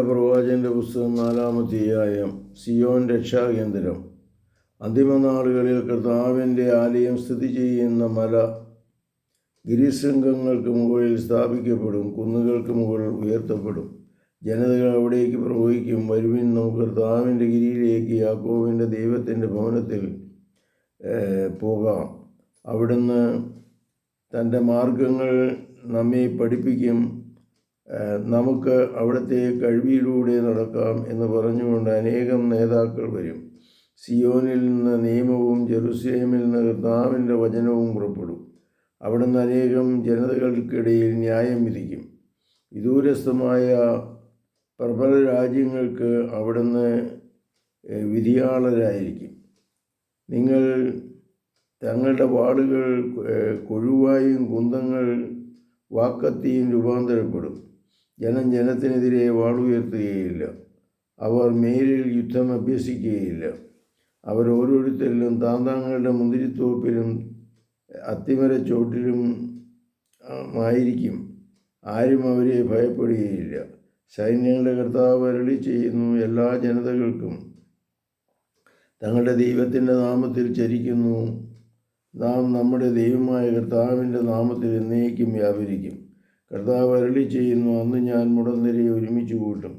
പ്രവാചകന്റെ പുസ്തകം നാലാമധ്യായം സിയോൻ രക്ഷാകേന്ദ്രം. അന്തിമനാളുകളിൽ കർത്താവിന്റെ ആലയം സ്ഥിതി ചെയ്യുന്ന മല ഗിരിശൃംഗങ്ങൾക്ക് മുകളിൽ സ്ഥാപിക്കപ്പെടും കുന്നുകൾക്ക് മുകളിൽ ഉയർത്തപ്പെടും. ജനതകൾ അവിടേക്ക് പ്രവഹിക്കും. വരുവിൻ നമുക്ക് കർത്താവിന്റെ ഗിരിയിലേക്ക് യാക്കോവിന്റെ ദൈവത്തിന്റെ ഭവനത്തിൽ പോകാം. അവിടുന്ന് തന്റെ മാർഗങ്ങൾ നമ്മെ പഠിപ്പിക്കും. നമുക്ക് അവിടുത്തെ കഴിവിലൂടെ നടക്കാം എന്ന് പറഞ്ഞുകൊണ്ട് അനേകം നേതാക്കൾ വരും. സിയോനിൽ നിന്ന് നിയമവും ജെറുസലേമിൽ നിന്ന് കർത്താവിന്റെ വചനവും പുറപ്പെടും. അവിടുന്ന് അനേകം ജനതകൾക്കിടയിൽ ന്യായം വിധിക്കും. വിദൂരസ്ഥമായ പ്രബല രാജ്യങ്ങൾക്ക് അവിടുന്ന് വിധിയാളരായിരിക്കും. നിങ്ങൾ തങ്ങളുടെ വാളുകൾ കൊഴുവായും കുന്തങ്ങൾ വാക്കത്തിയും രൂപാന്തരപ്പെടും. ജനം ജനത്തിനെതിരെ വാളുയർത്തുകയില്ല അവർ മേലിൽ യുദ്ധം അഭ്യസിക്കുകയില്ല. അവർ ഓരോരുത്തരിലും താന്താങ്ങളുടെ മുന്തിരിത്തോപ്പിലും അത്തിമര ചോട്ടിലും ആയിരിക്കും. ആരും അവരെ ഭയപ്പെടുകയില്ല. സൈന്യങ്ങളുടെ കർത്താവ് അരളി ചെയ്യുന്നു എല്ലാ ജനതകൾക്കും. തങ്ങളുടെ ദൈവത്തിന്റെ നാമത്തിൽ ചരിക്കുന്നു. നാം നമ്മുടെ ദൈവമായ കർത്താവിന്റെ നാമത്തിൽ എന്നേക്കും വ്യാപരിക്കും. കർത്താവ് അരളി ചെയ്യുന്നു അന്ന് ഞാൻ മുടന്തരെ ഒരുമിച്ച് കൂട്ടും.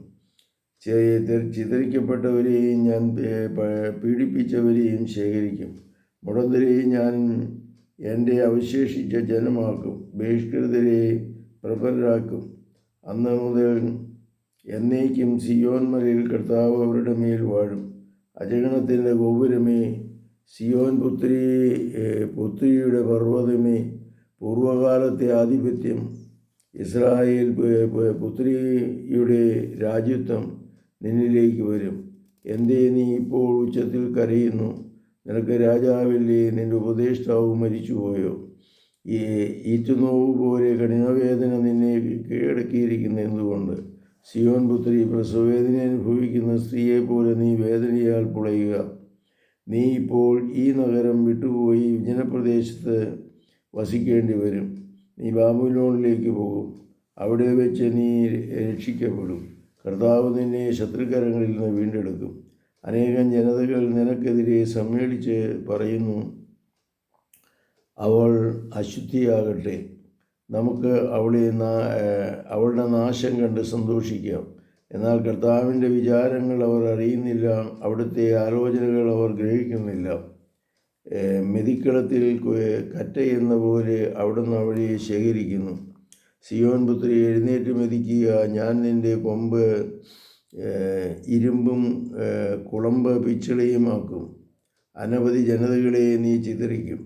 ചിതറിക്കപ്പെട്ടവരെയും ഞാൻ പീഡിപ്പിച്ചവരെയും ശേഖരിക്കും. മുടന്തരെയും ഞാൻ എന്റെ അവശേഷിച്ച ജനമാക്കും. ബഹിഷ്കൃതരെ പ്രബലരാക്കും. അന്ന് മുതൽ എന്നേക്കും സിയോൻമലയിൽ കർത്താവ് അവരുടെ മേൽ വാഴും. അജഗണത്തിന്റെ ഗോപുരമേ സിയോൻ പുത്രി പുത്രിയുടെ പർവതമേ പൂർവകാലത്തെ ആധിപത്യം. ഇസ്രായേൽ പുത്രിയുടെ രാജ്യത്വം നിന്നിലേക്ക് വരും. എന്തേ നീ ഇപ്പോൾ ഉച്ചത്തിൽ കരയുന്നു? നിനക്ക് രാജാവില്ലേ? നിന്റെ ഉപദേഷ്ടാവ് മരിച്ചുപോയോ? ഈ ഈറ്റുനോവ് പോലെ കഠിനവേദന നിന്നെ കീഴടക്കിയിരിക്കുന്ന എന്തുകൊണ്ട്? സിയോൻ പുത്രി പ്രസവേദന അനുഭവിക്കുന്ന സ്ത്രീയെ പോലെ നീ വേദനയാൽ പുളയുക. നീ ഇപ്പോൾ ഈ നഗരം വിട്ടുപോയി വിജനപ്രദേശത്ത് വസിക്കേണ്ടി വരും. നീ ബാബുലോണിലേക്ക് പോകും. അവിടെ വെച്ച് നീ രക്ഷിക്കപ്പെടും. കർത്താവ് നിന്നെ ശത്രുക്കരങ്ങളിൽ നിന്ന് വീണ്ടെടുക്കും. അനേകം ജനതകൾ നിനക്കെതിരെ സമ്മേളിച്ച് പറയുന്നു അവൾ അശുദ്ധിയാകട്ടെ. നമുക്ക് അവളെ അവളുടെ നാശം കണ്ട് സന്തോഷിക്കാം. എന്നാൽ കർത്താവിന്റെ വിചാരങ്ങൾ അവർ അറിയുന്നില്ല അവിടുത്തെ ആലോചനകൾ അവർ ഗ്രഹിക്കുന്നില്ല. മെതിക്കളത്തിൽ കറ്റയെന്ന പോലെ അവിടുന്ന് അവളെ ശേഖരിക്കുന്നു. സിയോൻ പുത്രി എഴുന്നേറ്റ് മെതിക്കുക. ഞാൻ നിന്റെ കൊമ്പ് ഇരുമ്പും കുളമ്പ് പിച്ചളയുമാക്കും. അനവധി ജനതകളെ നീ ചിതറിക്കും.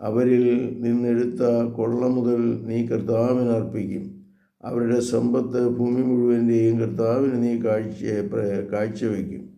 അവരിൽ നിന്നെടുത്ത കൊള്ള മുതൽ നീ കർത്താവിന് അർപ്പിക്കും. അവരുടെ സമ്പത്ത് ഭൂമി മുഴുവന്റെയും കർത്താവിന് നീ കാഴ്ച കാഴ്ചവെക്കും.